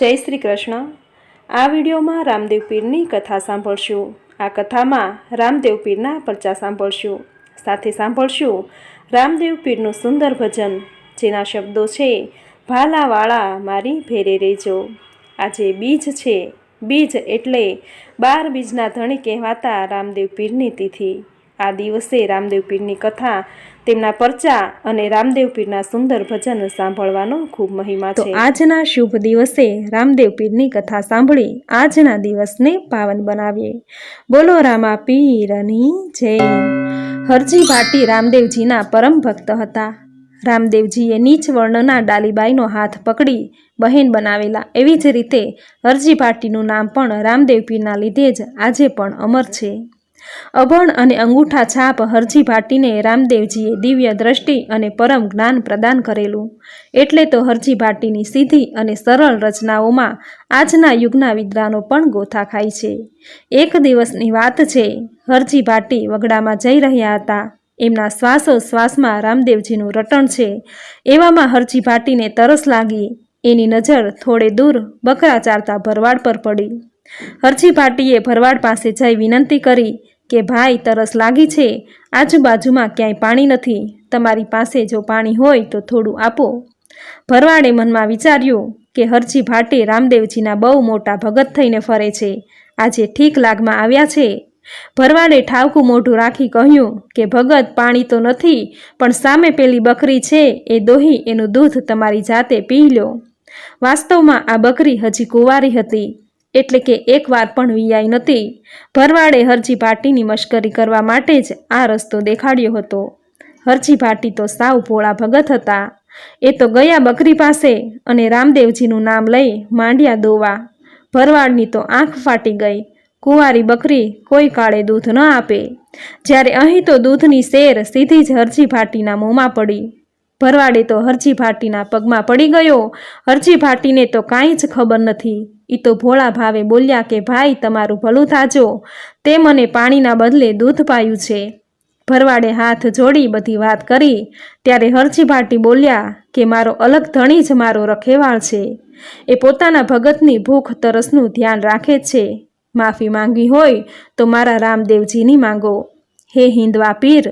જય શ્રી કૃષ્ણ. આ વિડીયોમાં રામદેવ પીરની કથા સાંભળશું. આ કથામાં રામદેવ પીરના પરચા સાંભળશું. સાથે સાંભળશું રામદેવ પીરનું સુંદર ભજન, જેના શબ્દો છે, ભાલાવાળા, મારી ભેરે રહેજો આજે બીજ છે. બીજ એટલે બાર બીજના ધણી કહેવાતા રામદેવ પીરની તિથિ. આ દિવસે રામદેવ પીરની કથા તેમના પરચા અને રામદેવ પીરના સુંદર ભજન સાંભળવાનો ખૂબ મહિમા છે. આજના શુભ દિવસે રામદેવ પીરની કથા સાંભળી આજના દિવસને પાવન બનાવીએ. બોલો રામા પીરની જય. હરજી ભાટી રામદેવજીના પરમ ભક્ત હતા. રામદેવજીએ નીચ વર્ણના ડાલીબાઈનો હાથ પકડી બહેન બનાવેલા એવી જ રીતે હરજી ભાટીનું નામ પણ રામદેવ પીરના લીધે જ આજે પણ અમર છે. અભણ અને અંગૂઠા છાપ હરજી ભાટીને રામદેવજીએ દિવ્ય દ્રષ્ટિ અને પરમ જ્ઞાન પ્રદાન કરેલું. એટલે તો હરજી ભાટીની સીધી અને સરળ રચનાઓમાં આજના યુગના વિદ્વાનો પણ ગોથા ખાય છે. એક દિવસની વાત છે, હરજી ભાટી વગડામાં જઈ રહ્યા હતા. એમના શ્વાસોશ્વાસમાં રામદેવજીનું રટણ છે. એવામાં હરજી ભાટીને તરસ લાગી. એની નજર થોડે દૂર બકરા ચારતા ભરવાડ પર પડી. હરજી ભાટીએ ભરવાડ પાસે જઈ વિનંતી કરી કે ભાઈ તરસ લાગી છે? આજુબાજુમાં ક્યાંય પાણી નથી. તમારી પાસે જો પાણી હોય તો થોડું આપો. ભરવાડે મનમાં વિચાર્યું કે હરજી ભાટે રામદેવજીના બહુ મોટા ભગત થઈને ફરે છે. આજે ઠીક લાગમાં આવ્યા છે. ભરવાડે ઠાવકું મોઢું રાખી કહ્યું કે, ભગત, પાણી તો નથી, પણ સામે પેલી બકરી છે. એ દોહી, એનું દૂધ તમારી જાતે પી લો. વાસ્તવમાં આ બકરી હજી કુંવારી હતી. એટલે કે એકવાર પણ વિયાઈ નહોતી ભરવાડે હરજી ભાટીની મશ્કરી કરવા માટે જ આ રસ્તો દેખાડ્યો હતો. હરજી ભાટી તો સાવ ભોળા ભગત હતા. એ તો ગયા બકરી પાસે અને રામદેવજીનું નામ લઈ માંડ્યા દોવા. ભરવાડની તો આંખ ફાટી ગઈ. કુંવારી બકરી કોઈ કાળે દૂધ ન આપે. જ્યારે અહીં તો દૂધની શેર સીધી જ હરજી ભાટીના મોંમાં પડી. ભરવાડે તો હરજી ભાટીના પગમાં પડી ગયો. હરજી ભાટીને તો કાંઈ જ ખબર નથી. એ તો ભોળા ભાવે બોલ્યા કે, ભાઈ, તમારું ભલું થાજો. તે મને પાણીના બદલે દૂધ પાયું છે. ભરવાડે હાથ જોડી બધી વાત કરી. ત્યારે હરજી ભાટી બોલ્યા કે, મારો અલગ ધણી જ મારો રખેવાળ છે. એ પોતાના ભગતની ભૂખ તરસનું ધ્યાન રાખે છે. માફી માંગવી હોય તો મારા રામદેવજીની માંગો. હે હિંદવા પીર,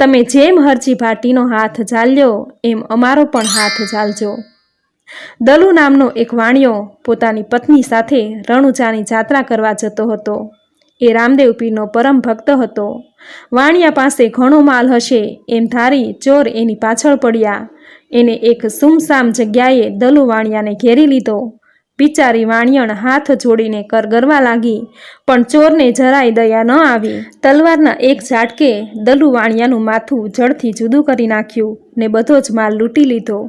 તમે જેમ હરજી ભાટીનો હાથ ઝાલ્યો, એમ અમારો પણ હાથ ઝાલજો. દલુ નામનો એક વાણિયો પોતાની પત્ની સાથે રણુચાની જાત્રા કરવા જતો હતો. એ રામદેવ પીરનો પરમ ભક્ત હતો. વાણિયા પાસે ઘણો માલ હશે એમ ધારી ચોર એની પાછળ પડ્યા. એને એક સુમસામ જગ્યાએ દલુ વાણિયાને ઘેરી લીધો. બિચારી વાણિયણ હાથ જોડીને કરગરવા લાગી, પણ ચોરને જરાય દયા ન આવી. તલવારના એક ઝાટકે દલુ વાણિયાનું માથું જળથી જુદું કરી નાખ્યું ને બધો જ માલ લૂંટી લીધો.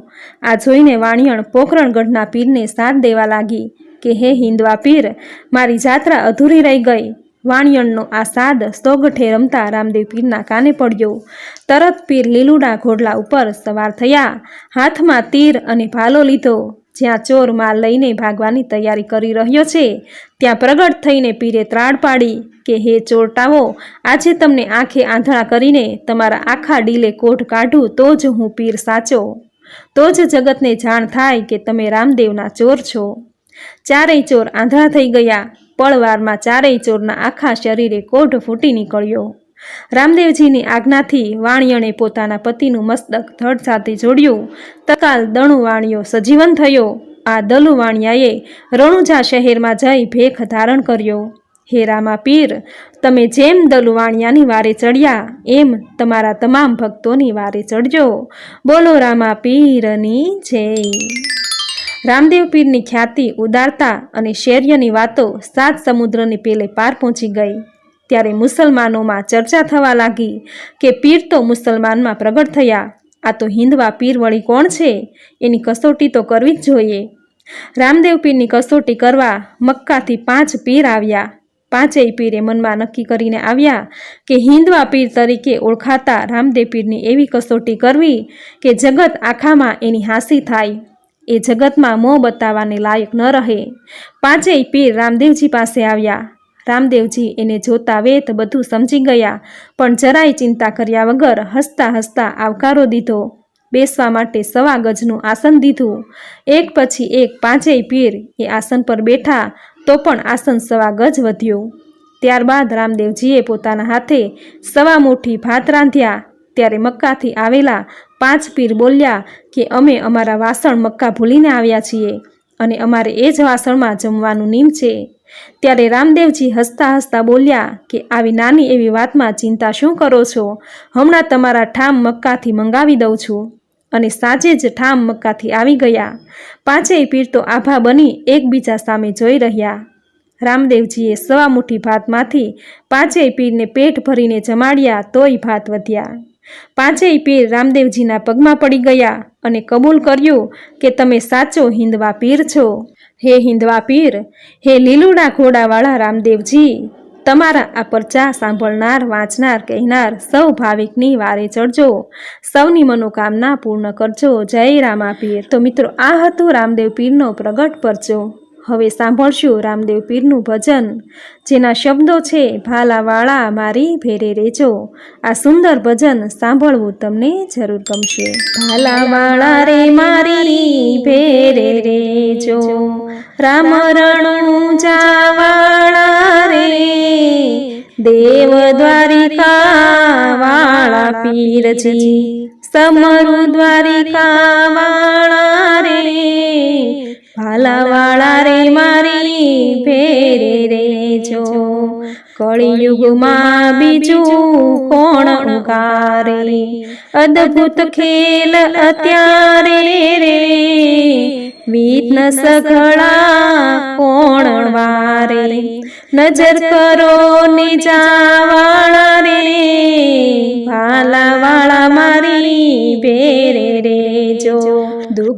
આ જોઈને વાણિયણ પોખરણગઢના પીરને સાથ દેવા લાગી કે, હે હિંદવા પીર, મારી જાત્રા અધૂરી રહી ગઈ. વાણિયણનો આ સાદ સ્તોગઠે રમતા રામદેવ પીરના કાને પડ્યો. તરત પીર લીલુડા ઘોડલા ઉપર સવાર થયા. હાથમાં તીર અને ભાલો લીધો. જ્યાં ચોર માલ લઈને ભાગવાની તૈયારી કરી રહ્યો છે, ત્યાં પ્રગટ થઈને પીરે ત્રાડ પાડી કે, હે ચોરટાઓ, આજે તમને આંખે આંધળા કરીને તમારા આખા ડીલે કોઢ કાઢું તો જ હું પીર સાચો. તો જ જગતને જાણ થાય કે તમે રામદેવના ચોર છો. ચારેય ચોર આંધળા થઈ ગયા. પળવારમાં ચારેય ચોરના આખા શરીરે કોઢ ફૂટી નીકળ્યો. રામદેવજીની આજ્ઞાથી વાણિયણે પોતાના પતિનું મસ્તક ધડ સાથે જોડ્યું. તકાલ દણુ વાણિયો સજીવન થયો. આ દલુ વાણિયાએ રણુજા શહેરમાં જઈ ભેખ ધારણ કર્યો. હે રામા પીર, તમે જેમ દલુ વાણિયાની વારે ચડ્યા, એમ તમારા તમામ ભક્તોની વારે ચડજો. બોલો રામા પીરની જય. રામદેવ પીરની ખ્યાતિ ઉદારતા અને શૌર્યની વાતો સાત સમુદ્રની પેલે પાર પહોંચી ગઈ. ત્યારે મુસલમાનોમાં ચર્ચા થવા લાગી કે પીર તો મુસલમાનમાં પ્રગટ થયા. આ તો હિન્દવા પીર વળી કોણ છે? એની કસોટી તો કરવી જ જોઈએ. રામદેવ પીરની કસોટી કરવા મક્કાથી પાંચ પીર આવ્યા. પાંચેય પીરે મનમાં નક્કી કરીને આવ્યા કે હિન્દવા પીર તરીકે ઓળખાતા રામદેવ પીરની એવી કસોટી કરવી કે જગત આખામાં એની હાંસી થાય. એ જગતમાં મોં બતાવવાને લાયક ન રહે. પાંચેય પીર રામદેવજી પાસે આવ્યા. રામદેવજી એને જોતા વેત બધું સમજી ગયા, પણ જરાય ચિંતા કર્યા વગર હસતા હસતા આવકારો દીધો. બેસવા માટે સવા ગજનું આસન દીધું. એક પછી એક પાંચેય પીર એ આસન પર બેઠા તો પણ આસન સવા ગજ વધ્યું. ત્યારબાદ રામદેવજીએ પોતાના હાથે સવા મુઠ્ઠી ભાત રાંધ્યા. ત્યારે મક્કાથી આવેલા પાંચ પીર બોલ્યા કે, અમે અમારા વાસણ મક્કા ભૂલીને આવ્યા છીએ અને અમારે એ જ વાસણમાં જમવાનું નીમ છે. ત્યારે રામદેવજી હસતા હસતા બોલ્યા કે, આવી નાની એવી વાતમાં ચિંતા શું કરો છો? હમણાં તમારા ઠામ મક્કાથી મંગાવી દઉં છું. અને સાંજે જ ઠામ મક્કાથી આવી ગયા. પાંચેય પીર તો આભા બની એકબીજા સામે જોઈ રહ્યા. રામદેવજીએ સવા મુઠ્ઠી ભાતમાંથી પાંચેય પીરને પેટ ભરીને જમાડ્યા તોય ભાત વધ્યા. પાંચેય પીર રામદેવજીના પગમાં પડી ગયા અને કબૂલ કર્યું કે, તમે સાચો હિંદવા પીર છો. હે હિંદવા પીર, હે લીલુડા ઘોડાવાળા રામદેવજી, તમારા આ પરચા સાંભળનાર, વાંચનાર, કહેનાર સૌ ભાવિકની વારે ચડજો, સૌની મનોકામના પૂર્ણ કરજો. જય રામા પીર. તો મિત્રો, આ હતું રામદેવ પીરનો પ્રગટ પરચો. હવે સાંભળશું રામદેવ પીરનું ભજન. જેના શબ્દો છે, ભાલાવાળા મારી ભેરે રેજો. આ સુંદર ભજન સાંભળવું તમને જરૂર ગમશે. ભાલાવાળા રે મારી ભેરે રેજો રામ જાવાળા રે દેવ દ્વારિકા વાળા પીરજી, સમરુ દ્વારિકા વાળા ભાલાવાળા રે મારી ભેરે રેજો કળિયુગમાં બીજું કોણ ઉકારે અદ્ભુત ખેલ અત્યારે રે. વિઘ્ન સઘળા કોણ વારે? નજર કરો નિજાવાળા રે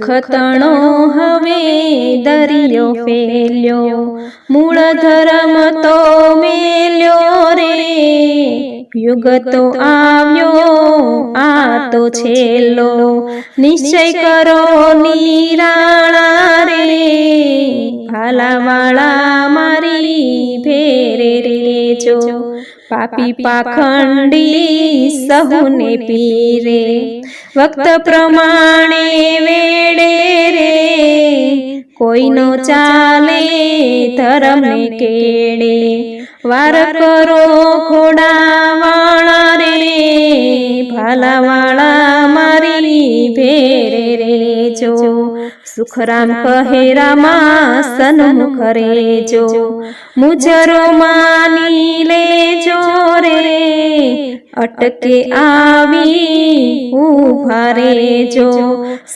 દુઃખ તણો હવે દરિયો ફેલ્યો. મૂળ ધર્મ તો મેલ્યો રે. યુગ તો આવ્યો, આ તો છેલ્લો. નિશ્ચય કરો નિરાળા રે. ભાલાવાળા મારી ફેરે રેજો. પાપી પાખંડી સહુને પીરે. વક્ત પ્રમાણે વેડે રે. કોઈનો ચાલે ધરમ કેડે. વાર કરો ખોડાવાળા રે, ભાલાવાળા મારી ભેરે રેજો. સુખરામ કહે રામા સન્મુખ રેજો મુજરો માની લેજો રે, અટકે આવી ઊભા રેજો.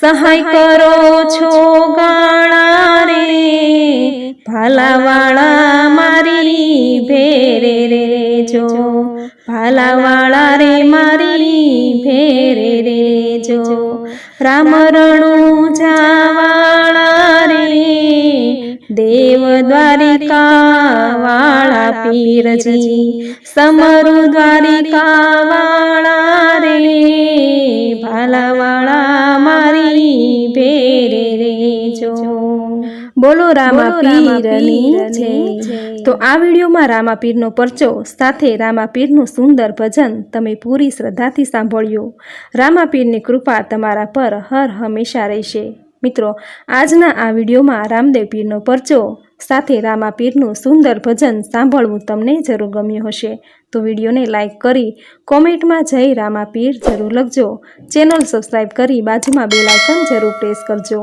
સહાય કરો છો ગાળા રે રામ રણું જાવાળા રે દેવ દ્વારિકા વાળા પીરજી સમરુ દ્વારિકા વાળા રે ભાલાવાળા મારી ભેરે રેજો. બોલો રામા પીરની જય. તો આ વિડીયોમાં રામાપીરનો પરચો, સાથે રામાપીરનું સુંદર ભજન તમે પૂરી શ્રદ્ધાથી સાંભળ્યું. રામાપીરની કૃપા તમારા પર હર હંમેશા રહેશે. મિત્રો, આજના આ વિડીયોમાં રામદેવ પીરનો પરચો, સાથે રામાપીરનું સુંદર ભજન સાંભળવું તમને જરૂર ગમ્યું હશે. તો વિડીયોને લાઇક કરી, કોમેન્ટમાં જઈ રામાપીર જરૂર લખજો. ચેનલ સબસ્ક્રાઈબ કરી બાજુમાં બેલાઇકન જરૂર પ્રેસ કરજો.